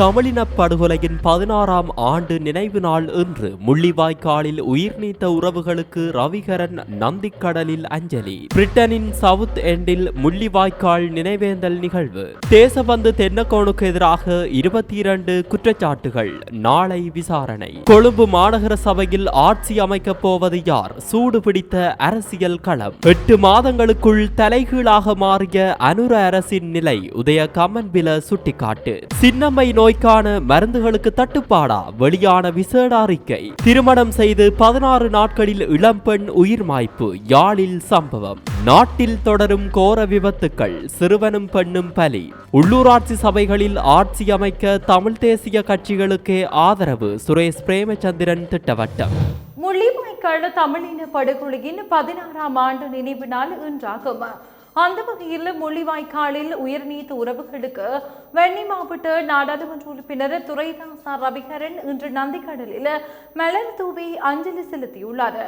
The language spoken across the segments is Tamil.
தமிழின படுகொலையின் பதினாறாம் ஆண்டு நினைவு நாள் இன்று முள்ளிவாய்க்காலில் உயிர் நீத்த உறவுகளுக்கு ரவிகரன் நந்திக்கடலில் அஞ்சலி. பிரிட்டனின் சவுத் எண்டில் முள்ளிவாய்க்கால் நினைவேந்தல் நிகழ்வு. தேசபந்து தென்னக்கோனுக்கு எதிராக இருபத்தி இரண்டு குற்றச்சாட்டுகள். நாளை விசாரணை. கொழும்பு மாநகர சபையில் ஆட்சி அமைக்கப் போவது யார்? சூடு பிடித்த அரசியல் களம். எட்டு மாதங்களுக்குள் தலைகீழாக மாறிய அனுர அரசின் நிலை உதய கமன்பில சுட்டிக்காட்டு. சின்னம்மை நோய் நோய்க்கான மருந்துகளுக்கு தட்டுப்பாடா? வெளியான விசேட அறிக்கை. திருமணம் செய்து பதினாறு நாட்களில் இளம்பெண் உயிர் மாய்ப்பு யாழில் சம்பவம். நாட்டில் தொடரும் கோர விபத்துக்கள் சிறுவனும் பெண்ணும் பலி. உள்ளூராட்சி சபைகளில் ஆட்சி அமைக்க தமிழ் தேசிய கட்சிகளுக்கே ஆதரவு சுரேஷ் பிரேமச்சந்திரன் திட்டவட்டம். முள்ளிவாய்க்கால் தமிழின படுகொலையின் பதினாறாம் ஆண்டு நினைவு நாள் இன்றாகும். அந்த வகையில் முள்ளிவாய்க்காலில் உயிர்நீத்த உறவுகளுக்கு வெண்ணி மாவட்ட நாடாளுமன்ற உறுப்பினர் துரைதாசா ரவிகரன் இன்று நந்திக்கடலில் மலர் தூவி அஞ்சலி செலுத்தியுள்ளார்.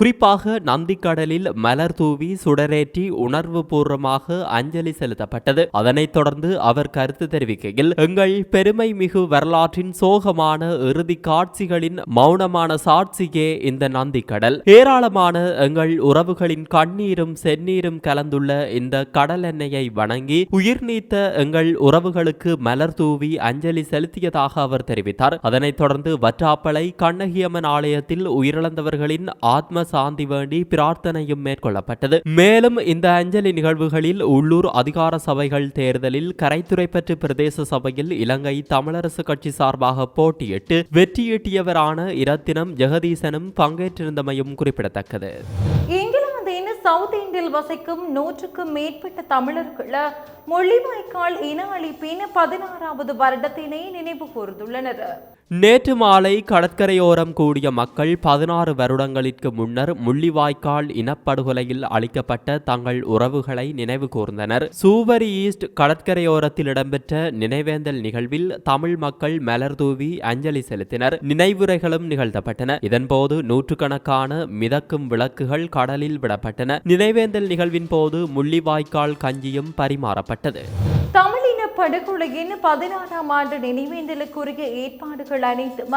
குறிப்பாக நந்திக்கடலில் மலர் தூவி சுடரேற்றி உணர்வு பூர்வமாக அஞ்சலி செலுத்தப்பட்டது. அதனைத் தொடர்ந்து அவர் கருத்து தெரிவிக்கையில் எங்கள் பெருமை மிகு வரலாற்றின் சோகமான இறுதி காட்சிகளின் மௌனமான சாட்சியே இந்த நந்திக்கடல். ஏராளமான எங்கள் உறவுகளின் கண்ணீரும் செந்நீரும் கலந்துள்ள இந்த கடல் எண்ணெயை வணங்கி உயிர் நீத்த எங்கள் உறவுகளுக்கு மலர் தூவி அஞ்சலி செலுத்தியதாக அவர் தெரிவித்தார். அதனைத் தொடர்ந்து வற்றாப்பளை கண்ணகியம்மன் ஆலயத்தில் உயிரிழந்தவர்களின் ஆத்ம சாந்தி வேண்டி பிரார்த்தனையும் மேற்கொள்ளப்பட்டது. மேலும் இந்த அஞ்சலி நிகழ்வுகளில் உள்ளூர் அதிகார சபைகள் தேர்தலில் கரைத்துறைப்பற்று பிரதேச சபையில் இலங்கை தமிழரசு கட்சி சார்பாக போட்டியிட்டு வெற்றியீட்டியவரான இரத்தினம் ஜெகதீசனும் பங்கேற்றிருந்தமையும் குறிப்பிடத்தக்கது. சவுத் இந்தியில் வசிக்கும் நூற்றுக்கும் மேற்பட்ட தமிழர்கள் மொழிவாய்க்கால் இன அழிப்பின் பதினாறாவது வருடத்தினை நினைவு கூர்ந்துள்ளனர். நேற்று மாலை கடற்கரையோரம் கூடிய மக்கள் பதினாறு வருடங்களிற்கு முன்னர் முள்ளிவாய்க்கால் இனப்படுகொலையில் அளிக்கப்பட்ட தங்கள் உறவுகளை நினைவு கூர்ந்தனர். சூவரி ஈஸ்ட் கடற்கரையோரத்தில் இடம்பெற்ற நினைவேந்தல் நிகழ்வில் தமிழ் மக்கள் மலர் தூவி அஞ்சலி செலுத்தினர். நினைவுரைகளும் நிகழ்த்தப்பட்டன. இதன்போது நூற்றுக்கணக்கான மிதக்கும் விளக்குகள் கடலில் விடப்பட்டன. நினைவேந்தல் நிகழ்வின் போது முள்ளிவாய்க்கால் கஞ்சியும் பரிமாறப்பட்டது. படுகொலையின் பதினாறாம் ஆண்டு நினைவேந்தலுக்குரிய ஏற்பாடுகள் அனைத்தும்?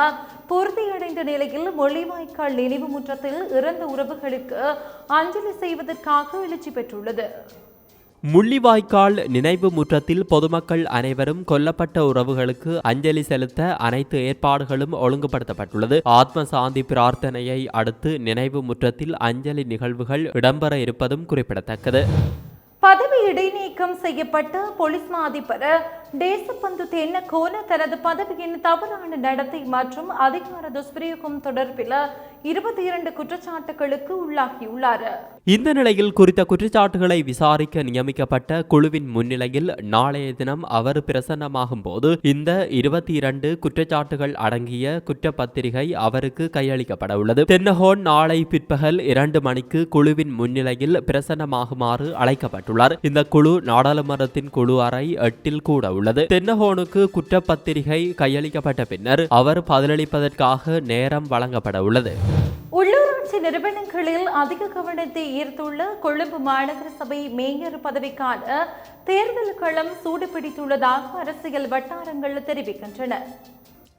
பூர்த்தியடைந்த நிலையில் மொழிவாய்க்கால் நினைவு முற்றத்தில் இறந்த உறவுகளுக்கு அஞ்சலி செய்வதற்காக எழுச்சி பெற்றுள்ளது. முள்ளிவாய்க்கால் நினைவு முற்றத்தில் பொதுமக்கள் அனைவரும் கொல்லப்பட்ட உறவுகளுக்கு அஞ்சலி செலுத்த அனைத்து ஏற்பாடுகளும் ஒழுங்குபடுத்தப்பட்டுள்ளது. ஆத்ம சாந்தி பிரார்த்தனையை அடுத்து நினைவு முற்றத்தில் அஞ்சலி நிகழ்வுகள் இடம்பெற இருப்பதும் குறிப்பிடத்தக்கது. பதவி இடைநீக்கம் செய்யப்பட்ட போலீஸ் மா அதிபர் தேசபந்து தென்னகோன தனது பதவியின் தவறான நடத்தை மற்றும் அதிகார துஷ்பிரயோகம் தொடர்பில் இருபத்தி இரண்டு குற்றச்சாட்டுகளுக்கு உள்ளாகியுள்ளார். இந்த நிலையில் குறித்த குற்றச்சாட்டுகளை விசாரிக்க நியமிக்கப்பட்ட குழுவின் முன்னிலையில் நாளைய தினம் அவர் பிரசன்னமாகும் போது இந்த இருபத்தி இரண்டு குற்றச்சாட்டுகள் அடங்கிய குற்றப்பத்திரிகை அவருக்கு கையளிக்கப்பட உள்ளது. தென்னகோன் நாளை பிற்பகல் இரண்டு மணிக்கு குழுவின் முன்னிலையில் பிரசன்னமாகுமாறு அழைக்கப்பட்டுள்ளார். இந்த குழு நாடாளுமன்றத்தின் குழு அறை எட்டில் கூட உள்ளது. தென்னகோனுக்கு குற்றப்பத்திரிகை கையளிக்கப்பட்ட பின்னர் அவர் பதிலளிப்பதற்காக நேரம் வழங்கப்பட உள்ளது. உள்ளூராட்சி நிறுவனங்களில் அதிக கவனத்தை ஈர்த்துள்ள கொழும்பு மாநகர சபை மேயர் பதவிக்கான தேர்தல் களம் சூடுபிடித்துள்ளதாக அரசியல் வட்டாரங்கள் தெரிவிக்கின்றன.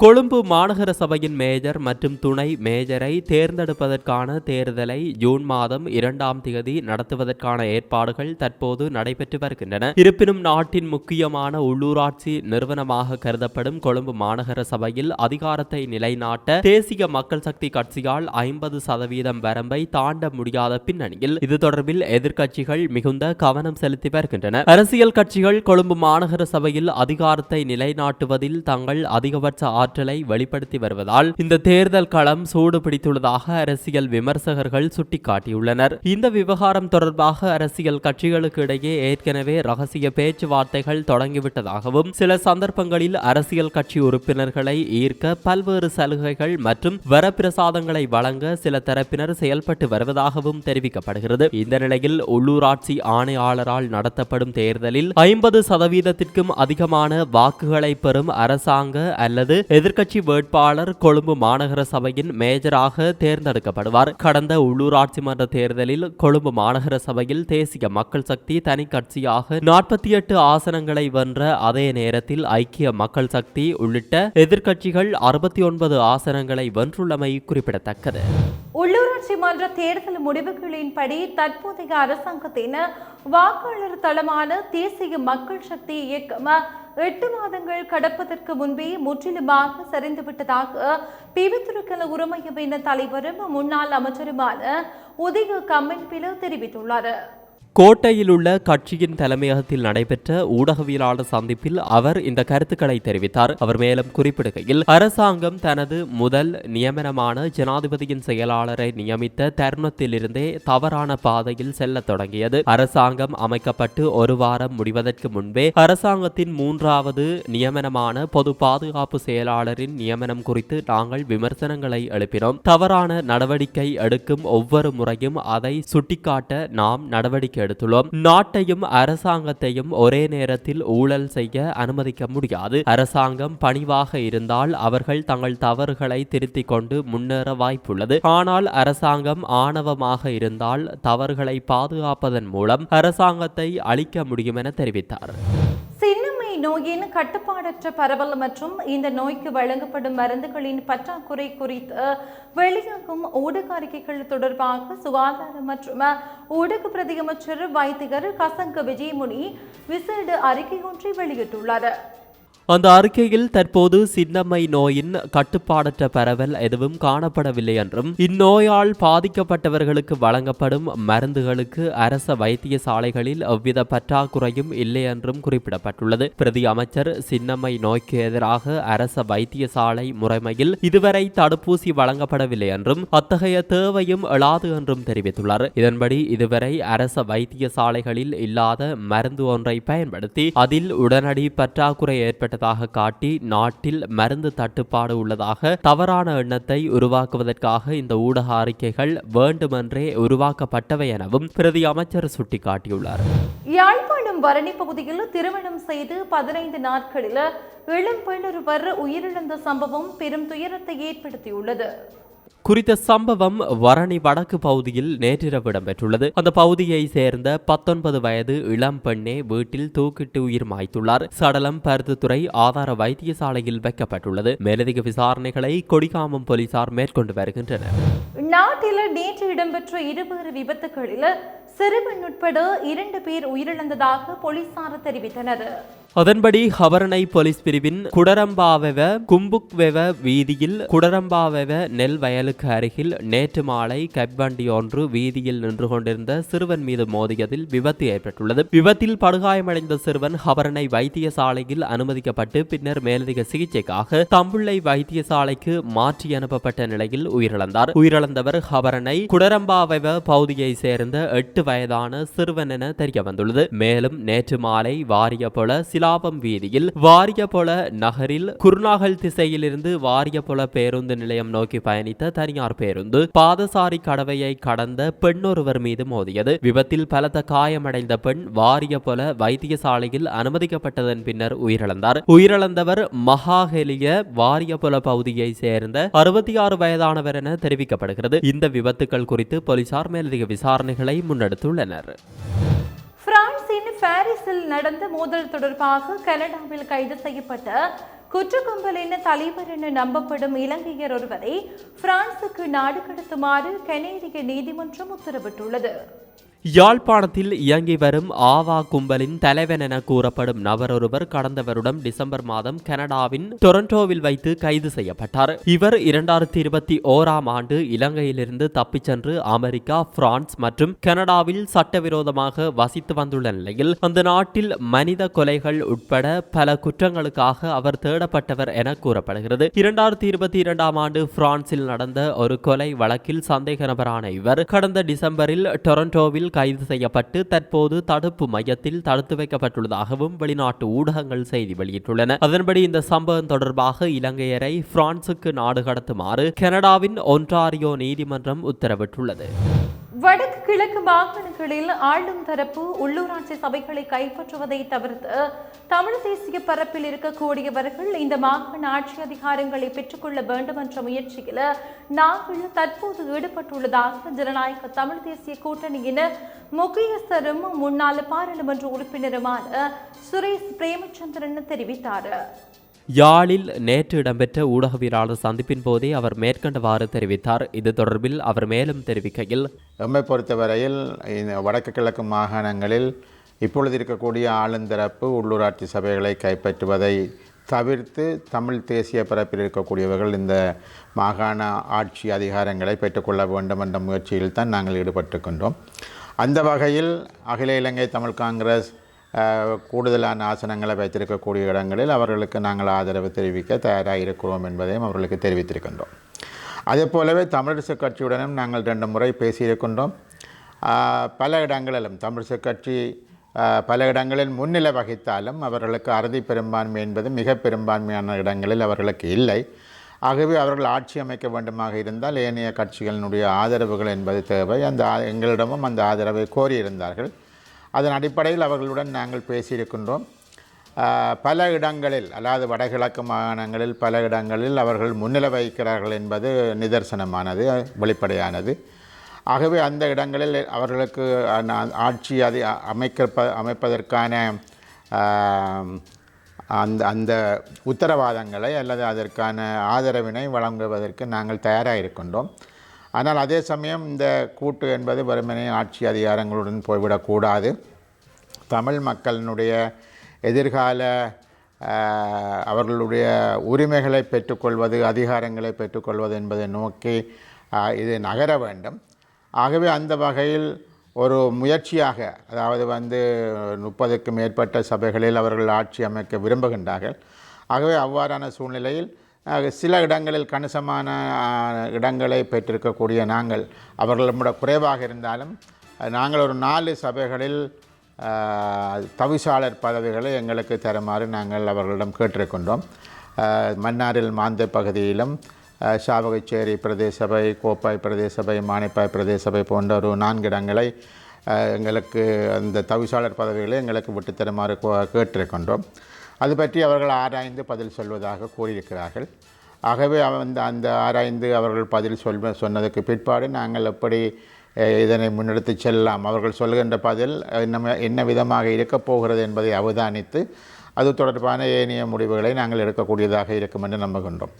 கொழும்பு மாநகர சபையின் மேஜர் மற்றும் துணை மேஜரை தேர்ந்தெடுப்பதற்கான தேர்தலை ஜூன் மாதம் இரண்டாம் தேதி நடத்துவதற்கான ஏற்பாடுகள் தற்போது நடைபெற்று வருகின்றன. இருப்பினும் நாட்டின் முக்கியமான உள்ளூராட்சி நிறுவனமாக கருதப்படும் கொழும்பு மாநகர சபையில் அதிகாரத்தை நிலைநாட்ட தேசிய மக்கள் சக்தி கட்சியால் ஐம்பது சதவீதம் வரம்பை தாண்ட முடியாத பின்னணியில் இது தொடர்பில் எதிர்க்கட்சிகள் மிகுந்த கவனம் செலுத்தி வருகின்றன. அரசியல் கட்சிகள் கொழும்பு மாநகர சபையில் அதிகாரத்தை நிலைநாட்டுவதில் தங்கள் அதிகபட்ச ஆற்றலை வெளிப்படுத்தி வருவதால் இந்த தேர்தல் களம் சூடு பிடித்துள்ளதாக அரசியல் விமர்சகர்கள் சுட்டிக்காட்டியுள்ளனர். இந்த விவகாரம் தொடர்பாக அரசியல் கட்சிகளுக்கு இடையே ஏற்கனவே ரகசிய பேச்சுவார்த்தைகள் தொடங்கிவிட்டதாகவும் சில சந்தர்ப்பங்களில் அரசியல் கட்சி உறுப்பினர்களை ஈர்க்க பல்வேறு சலுகைகள் மற்றும் வரப்பிரசாதங்களை வழங்க சில தரப்பினர் செயல்பட்டு வருவதாகவும் தெரிவிக்கப்படுகிறது. இந்த நிலையில் உள்ளூராட்சி ஆணையாளரால் நடத்தப்படும் தேர்தலில் ஐம்பது சதவீதத்திற்கும் அதிகமான வாக்குகளை பெறும் அரசாங்க அல்லது எதிர்க்கட்சி வேட்பாளர் கொழும்பு மாநகர சபையின் மேஜராக தேர்ந்தெடுக்கப்படுவார். கடந்த உள்ளூராட்சி மன்ற தேர்தலில் கொழும்பு மாநகர சபையில் தேசிய மக்கள் சக்தி தனி கட்சியாக நாற்பத்தி எட்டு ஆசனங்களை வென்ற அதே நேரத்தில் ஐக்கிய மக்கள் சக்தி உள்ளிட்ட எதிர்க்கட்சிகள் அறுபத்தி ஒன்பது ஆசனங்களை வென்றுள்ளமை குறிப்பிடத்தக்கது. உள்ளூராட்சி மன்ற தேர்தல் முடிவுகளின்படி தற்போதைய அரசாங்கத்தின் வாக்காளர் தளமான தேசிய மக்கள் சக்தி இயக்கம் எட்டு மாதங்கள் கடப்பதற்கு முன்பே முற்றிலுமாக சரிந்துவிட்டதாக பிவித்துருக்கல உரிமையவின தலைவரும் முன்னாள் அமைச்சருமான உதய கம்மன்பில தெரிவித்துள்ளார். கோட்டையில் உள்ள கட்சியின் தலைமையகத்தில் நடைபெற்ற ஊடகவியலாளர் சந்திப்பில் அவர் இந்த கருத்துக்களை தெரிவித்தார். அவர் மேலும் குறிப்பிடுகையில் அரசாங்கம் தனது முதல் நியமனமான ஜனாதிபதியின் செயலாளரை நியமித்த தருணத்திலிருந்தே தவறான பாதையில் செல்ல தொடங்கியது. அரசாங்கம் அமைக்கப்பட்டு ஒரு வாரம் முடிவதற்கு முன்பே அரசாங்கத்தின் மூன்றாவது நியமனமான பொது பாதுகாப்பு செயலாளரின் நியமனம் குறித்து நாங்கள் விமர்சனங்களை எழுப்பினோம். தவறான நடவடிக்கை எடுக்கும் ஒவ்வொரு முறையும் அதை சுட்டிக்காட்ட நாம் நடவடிக்கை எடுத்துள்ளோம். நாட்டையும் அரசாங்கத்தையும் ஒரே நேரத்தில் ஊழல் செய்ய அனுமதிக்க முடியாது. அரசாங்கம் பணிவாக இருந்தால் அவர்கள் தங்கள் தவறுகளை திருத்திக் கொண்டு முன்னேற வாய்ப்புள்ளது. ஆனால் அரசாங்கம் ஆணவமாக இருந்தால் தவறுகளை பாதுகாப்பதன் மூலம் அரசாங்கத்தை அழிக்க முடியும் என தெரிவித்தார். நோயின் கட்டுப்பாடற்ற பரவல் மற்றும் இந்த நோய்க்கு வழங்கப்படும் மருந்துகளின் பற்றாக்குறை குறித்து வெளியாகும் ஊடக அறிக்கைகள் தொடர்பாக சுகாதார மற்றும் ஊடக பிரதியமைச்சர் வைத்தியர் கசங்க விஜயமுனி விசேட அறிக்கை ஒன்றை வெளியிட்டுள்ளார். அந்த அறிக்கையில் தற்போது சின்னம்மை நோயின் கட்டுப்பாடற்ற பரவல் எதுவும் காணப்படவில்லை என்றும் இந்நோயால் பாதிக்கப்பட்டவர்களுக்கு வழங்கப்படும் மருந்துகளுக்கு அரச வைத்தியசாலைகளில் எவ்வித பற்றாக்குறையும் இல்லை என்றும் குறிப்பிடப்பட்டுள்ளது. பிரதி அமைச்சர் சின்னம்மை நோய்க்கு எதிராக அரச வைத்தியசாலை முறைமையில் இதுவரை தடுப்பூசி வழங்கப்படவில்லை என்றும் அத்தகைய தேவையும் எழாது என்றும் தெரிவித்துள்ளார். இதன்படி இதுவரை அரச வைத்தியசாலைகளில் இல்லாத மருந்து ஒன்றை பயன்படுத்தி அதில் உடனடி பற்றாக்குறை உள்ளதாக காட்டி நாட்டில் மருந்து தட்டுப்பாடு உள்ளதாக தவறான எண்ணத்தை உருவாக்குவதற்காக இந்த ஊடக அறிக்கைகள் வேண்டுமென்றே உருவாக்கப்பட்டவை எனவும் பிரதி அமைச்சர் சுட்டிக்காட்டியுள்ளார். யாழ்ப்பாணம் வரணி பகுதியில் திருமணம் செய்து பதினைந்து நாட்களில் இளம் பெண் ஒருவர் உயிரிழந்த சம்பவம் பெரும் துயரத்தை ஏற்படுத்தியுள்ளது. குறித்த சம்பவம் வரணி வடக்கு பகுதியில் நேற்றிரவு இடம்பெற்றுள்ளது. அந்த பகுதியை சேர்ந்த பத்தொன்பது வயது இளம் பெண்ணே வீட்டில் தூக்கிட்டு உயிர் மாய்த்துள்ளார். சடலம் பருத்துத்துறை ஆதார வைத்தியசாலையில் வைக்கப்பட்டுள்ளது. மேலதிக விசாரணைகளை கொடிகாமம் போலீசார் மேற்கொண்டு வருகின்றனர். நாட்டில் நேற்று இடம்பெற்ற இருவேறு விபத்துகளில் சிறுவன் உட்பட இரண்டு பேர் உயிரிழந்ததாக போலீசார் தெரிவித்தனர். அதன்படி ஹவரணை போலீஸ் பிரிவின் குடரம்பாவெவ கும்புக்வெவ வீதியில் குடரம்பாவெவ நெல் வயலுக்கு அருகில் நேற்று மாலை கப்வண்டி ஒன்று வீதியில் நின்று கொண்டிருந்த சிறுவன் மீது மோதியதில் விபத்து ஏற்பட்டுள்ளது. விபத்தில் படுகாயமடைந்த சிறுவன் ஹவரணை வைத்தியசாலையில் அனுமதிக்கப்பட்டு பின்னர் மேலதிக சிகிச்சைக்காக தம்புள்ளை வைத்தியசாலைக்கு மாற்றி அனுப்பப்பட்ட நிலையில் உயிரிழந்தார். உயிரிழந்தவர் ஹவரணை குடரம்பாவெவ பகுதியை சேர்ந்த எட்டு வயதான சிறுவன் என தெரிய வந்துள்ளது மேலும் நேற்று மாலை வாரிய போல சிலாபம் வீதியில் வாரியபொல நகரில் குருநாகல் திசையிலிருந்து வாரியபொல பேருந்து நிலையம் நோக்கி பயணித்த தனியார் பேருந்து பாதசாரி கடவையை கடந்த பெண்ணொருவர் மீது மோதியது. விபத்தில் பலத்த காயமடைந்த பெண் வாரியபொல வைத்தியசாலையில் அனுமதிக்கப்பட்டதன் பின்னர் உயிரிழந்தார். உயிரிழந்தவர் மகாஹெலிய வாரியபொல பகுதியை சேர்ந்த அறுபத்தி ஆறு வயதானவர் என தெரிவிக்கப்படுகிறது. இந்த விபத்துக்கள் குறித்து போலீசார் மேலதிக விசாரணைகளை முன்னெடுத்துள்ளனர். பாரிஸில் நடந்த மோதல் தொடர்பாக கனடாவில் கைது செய்யப்பட்ட குற்றக்கும்பலின் தலைவர் என நம்பப்படும் இலங்கையர் ஒருவரை பிரான்சுக்கு நாடு கடத்துமாறு கனேடிய நீதிமன்றம் உத்தரவிட்டுள்ளது. யாழ்ப்பாணத்தில் இயங்கி வரும் ஆவா கும்பலின் தலைவன் என கூறப்படும் நபர் ஒருவர் கடந்த வருடம் டிசம்பர் மாதம் கனடாவின் டொரண்டோவில் வைத்து கைது செய்யப்பட்டார். இவர் இரண்டாயிரத்தி இருபத்தி ஓராம் ஆண்டு இலங்கையிலிருந்து தப்பிச் சென்று அமெரிக்கா பிரான்ஸ் மற்றும் கனடாவில் சட்டவிரோதமாக வசித்து வந்துள்ள நிலையில் அந்த நாட்டில் மனித கொலைகள் உட்பட பல குற்றங்களுக்காக அவர் தேடப்பட்டவர் என கூறப்படுகிறது. இரண்டாயிரத்தி இருபத்தி இரண்டாம் ஆண்டு பிரான்சில் நடந்த ஒரு கொலை வழக்கில் சந்தேக நபரான இவர் கடந்த டிசம்பரில் டொரண்டோவில் கைது செய்யப்பட்டு தற்போது தடுப்பு மையத்தில் தடுத்து வைக்கப்பட்டுள்ளதாகவும் வெளிநாட்டு ஊடகங்கள் செய்தி வெளியிட்டுள்ளன. அதன்படி இந்த சம்பவம் தொடர்பாக இலங்கையரை பிரான்சுக்கு நாடு கடத்துமாறு கனடாவின் ஒன்டாரியோ நீதிமன்றம் உத்தரவிட்டுள்ளது. கிழக்கு மாகாணங்களில் ஆளும் தரப்பு உள்ளூராட்சி சபைகளை கைப்பற்றுவதை தவிர்த்து தமிழ் தேசிய பரப்பில் இருக்கக்கூடியவர்கள் இந்த மாகாண ஆட்சி அதிகாரங்களை பெற்றுக்கொள்ள வேண்டும் என்ற முயற்சியில் நாங்கள் தற்போது ஈடுபட்டுள்ளதாக ஜனநாயக தமிழ் தேசிய கூட்டணியின் முக்கியஸ்தரும் முன்னாள் பாராளுமன்ற உறுப்பினருமான சுரேஷ் பிரேமச்சந்திரன் தெரிவித்தார். யாழில் நேற்று இடம்பெற்ற ஊடகவியலாளர் சந்திப்பின் போதே அவர் மேற்கண்டவாறு தெரிவித்தார். இது தொடர்பில் அவர் மேலும் தெரிவிக்கையில் எம்மை பொறுத்தவரையில் இந்த வடக்கு கிழக்கு மாகாணங்களில் இப்பொழுது இருக்கக்கூடிய ஆளுந்தரப்பு உள்ளூராட்சி சபைகளை கைப்பற்றுவதை தவிர்த்து தமிழ் தேசிய பரப்பில் இருக்கக்கூடியவர்கள் இந்த மாகாண ஆட்சி அதிகாரங்களை பெற்றுக்கொள்ள வேண்டும் என்ற முயற்சியில் தான் நாங்கள் ஈடுபட்டுக்கின்றோம் அந்த வகையில் அகில இலங்கை தமிழ் காங்கிரஸ் கூடுதலான ஆசனங்களை வைத்திருக்கக்கூடிய இடங்களில் அவர்களுக்கு நாங்கள் ஆதரவு தெரிவிக்க தயாராக இருக்கிறோம் என்பதையும் அவர்களுக்கு தெரிவித்திருக்கின்றோம். அதே போலவே தமிழிசை கட்சியுடனும் நாங்கள் ரெண்டு முறை பேசியிருக்கின்றோம். பல இடங்களிலும் தமிழிசை கட்சி பல இடங்களில் முன்னிலை வகித்தாலும் அவர்களுக்கு அறுதி பெரும்பான்மை என்பது மிக பெரும்பான்மையான இடங்களில் அவர்களுக்கு இல்லை. ஆகவே அவர்கள் ஆட்சி அமைக்க வேண்டுமாக இருந்தால் ஏனைய கட்சிகளினுடைய ஆதரவுகள் என்பது தேவை. அந்த எங்களிடமும் அந்த ஆதரவை கோரியிருந்தார்கள். அதன் அடிப்படையில் அவர்களுடன் நாங்கள் பேசியிருக்கின்றோம். பல இடங்களில் அதாவது வடகிழக்கு மாகாணங்களில் பல இடங்களில் அவர்கள் முன்னிலை வகிக்கிறார்கள் என்பது நிதர்சனமானது வெளிப்படையானது. ஆகவே அந்த இடங்களில் அவர்களுக்கு ஆட்சி அதை அமைக்க அமைப்பதற்கான அந்த அந்த உத்தரவாதங்களை அல்லது அதற்கான ஆதரவினை வழங்குவதற்கு நாங்கள் தயாராக இருக்கின்றோம். ஆனால் அதே சமயம் இந்த கூட்டு என்பது வெறுமனே ஆட்சி அதிகாரங்களுடன் போய்விடக்கூடாது. தமிழ் மக்களினுடைய எதிர்கால அவர்களுடைய உரிமைகளை பெற்றுக்கொள்வது அதிகாரங்களை பெற்றுக்கொள்வது என்பதை நோக்கி இது நகர வேண்டும். ஆகவே அந்த வகையில் ஒரு முயற்சியாக அதாவது வந்து முப்பதுக்கும் மேற்பட்ட சபைகளில் அவர்கள் ஆட்சி அமைக்க விரும்புகின்றார்கள். ஆகவே அவ்வாறான சூழ்நிலையில் சில இடங்களில் கணிசமான இடங்களை பெற்றிருக்கக்கூடிய நாங்கள் அவர்கள் குறைவாக இருந்தாலும் நாங்கள் ஒரு நாலு சபைகளில் தவிசாளர் பதவிகளை எங்களுக்கு தருமாறு நாங்கள் அவர்களிடம் கேட்டிருக்கின்றோம். மன்னாரில் மாந்தை பகுதியிலும் சாவகச்சேரி பிரதேசபை கோப்பாய் பிரதேசபை மானிப்பாய் பிரதேச சபை போன்ற ஒரு நான்கு இடங்களை எங்களுக்கு அந்த தவிசாளர் பதவிகளை எங்களுக்கு விட்டு தருமாறு கோ- கேட்டிருக்கின்றோம். அது பற்றி அவர்கள் ஆராய்ந்து பதில் சொல்வதாக கூறியிருக்கிறார்கள். ஆகவே அந்த அந்த ஆராய்ந்து அவர்கள் பதில் சொல் சொன்னதுக்கு பிற்பாடு நாங்கள் எப்படி இதனை முன்னெடுத்து செல்லலாம். அவர்கள் சொல்கின்ற பதில் என்ன என்ன விதமாக இருக்கப் போகிறது என்பதை அவதானித்து அது தொடர்பான ஏனைய முடிவுகளை நாங்கள் எடுக்கக்கூடியதாக இருக்கும் என்று நம்புகின்றோம்.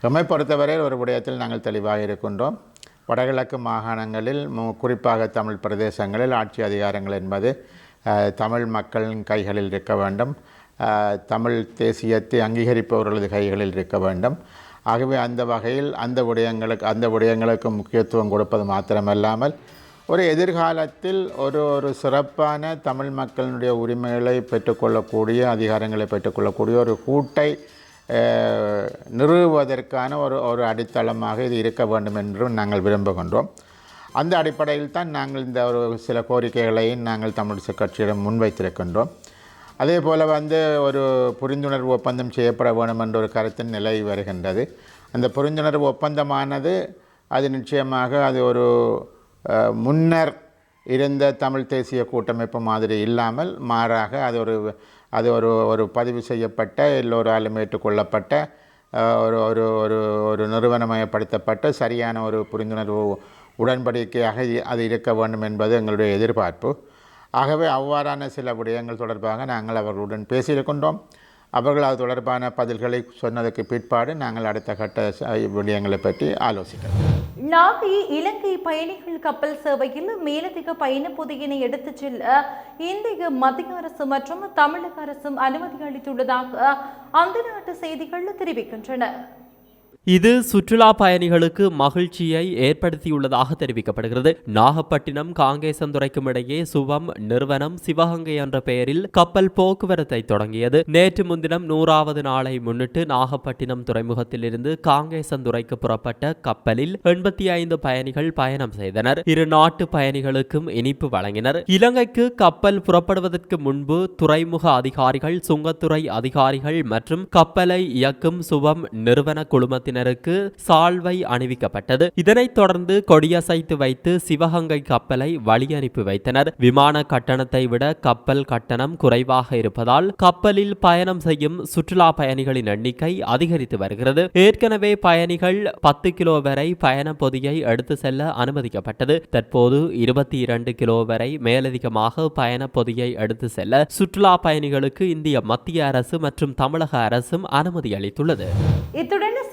எம்மை பொறுத்தவரை ஒரு விடயத்தில் நாங்கள் தெளிவாக இருக்கின்றோம். வடகிழக்கு மாகாணங்களில் மு- குறிப்பாக தமிழ் பிரதேசங்களில் ஆட்சி அதிகாரங்கள் என்பது தமிழ் மக்களின் கைகளில் இருக்க வேண்டும். தமிழ் தேசியத்தை அங்கீகரிப்பவர்களது கைகளில் இருக்க வேண்டும். ஆகவே அந்த வகையில் அந்த விடயங்களுக்கு அந்த விடயங்களுக்கு முக்கியத்துவம் கொடுப்பது மாத்திரமல்லாமல் ஒரு எதிர்காலத்தில் ஒரு ஒரு சிறப்பான தமிழ் மக்களினுடைய உரிமைகளை பெற்றுக்கொள்ளக்கூடிய அதிகாரங்களை பெற்றுக்கொள்ளக்கூடிய ஒரு கூட்டை நிறுவுவதற்கான ஒரு ஒரு அடித்தளமாக இது இருக்க வேண்டும் என்றும் நாங்கள் விரும்புகின்றோம். அந்த அடிப்படையில் தான் நாங்கள் இந்த ஒரு சில கோரிக்கைகளையும் நாங்கள் தமிழிசை கட்சியிடம் முன்வைத்திருக்கின்றோம். அதே போல் வந்து ஒரு புரிந்துணர்வு ஒப்பந்தம் செய்யப்பட வேண்டும் என்ற ஒரு கருத்தின் நிலை வருகின்றது. அந்த புரிந்துணர்வு ஒப்பந்தமானது அது நிச்சயமாக அது ஒரு முன்னர் இருந்த தமிழ் தேசிய கூட்டமைப்பு மாதிரி இல்லாமல் மாறாக அது ஒரு அது ஒரு ஒரு பதிவு செய்யப்பட்ட எல்லோராலும் ஏற்றுக்கொள்ளப்பட்ட ஒரு ஒரு ஒரு ஒரு நிறுவனமயப்படுத்தப்பட்ட சரியான ஒரு புரிந்துணர்வு உடன்படிக்கையாக அது இருக்க வேண்டும் என்பது எங்களுடைய எதிர்பார்ப்பு. ஆகவே அவ்வாறான சில விடயங்கள் தொடர்பாக நாங்கள் அவர்களுடன் பேசியிருக்கின்றோம். அவர்கள் அது தொடர்பான பதில்களை சொன்னதுக்கு பிற்பாடு நாங்கள் அடுத்த கட்ட விடயங்களை பற்றி ஆலோசிக்கிறோம். நாகை இலங்கை பயணிகள் கப்பல் சேவையில் மேலதிக பயண பொதியினை எடுத்துச் செல்ல இந்திய மத்திய அரசு மற்றும் தமிழக அரசும் அனுமதி அளித்துள்ளதாக அந்த நாட்டு செய்திகள் தெரிவிக்கின்றன. இது சுற்றுலா பயணிகளுக்கு மகிழ்ச்சியை ஏற்படுத்தியுள்ளதாக தெரிவிக்கப்படுகிறது. நாகப்பட்டினம் காங்கேசந்துறைக்கும் இடையே சுவம் நிறுவனம் சிவகங்கை என்ற பெயரில் கப்பல் போக்குவரத்தை தொடங்கியது. நேற்று முன்தினம் நூறாவது நாளை முன்னிட்டு நாகப்பட்டினம் துறைமுகத்திலிருந்து காங்கேசந்துறைக்கு புறப்பட்ட கப்பலில் எண்பத்தி ஐந்து பயணிகள் பயணம் செய்தனர். இரு நாட்டு பயணிகளுக்கும் இனிப்பு வழங்கினர். இலங்கைக்கு கப்பல் புறப்படுவதற்கு முன்பு துறைமுக அதிகாரிகள் சுங்கத்துறை அதிகாரிகள் மற்றும் கப்பலை இயக்கும் சுவம் நிறுவன குழுமத்தில் இராணுவத்தினருக்கு சால்வை அணிவிக்கப்பட்டது. இதனைத் தொடர்ந்து கொடியசைத்து வைத்து சிவகங்கை கப்பலை வழி அனுப்பி வைத்தனர். விமான கட்டணத்தை விட கப்பல் கட்டணம் குறைவாக இருப்பதால் கப்பலில் பயணம் செய்யும் சுற்றுலா பயணிகளின் எண்ணிக்கை அதிகரித்து வருகிறது. ஏற்கனவே பயணிகள் பத்து கிலோ வரை பயண பொதியை எடுத்து செல்ல அனுமதிக்கப்பட்டது. தற்போது இருபத்தி இரண்டு கிலோ வரை மேலதிகமாக பயண பொதியை எடுத்து செல்ல சுற்றுலா பயணிகளுக்கு இந்திய மத்திய அரசு மற்றும் தமிழக அரசும் அனுமதி அளித்துள்ளது. இத்துடன்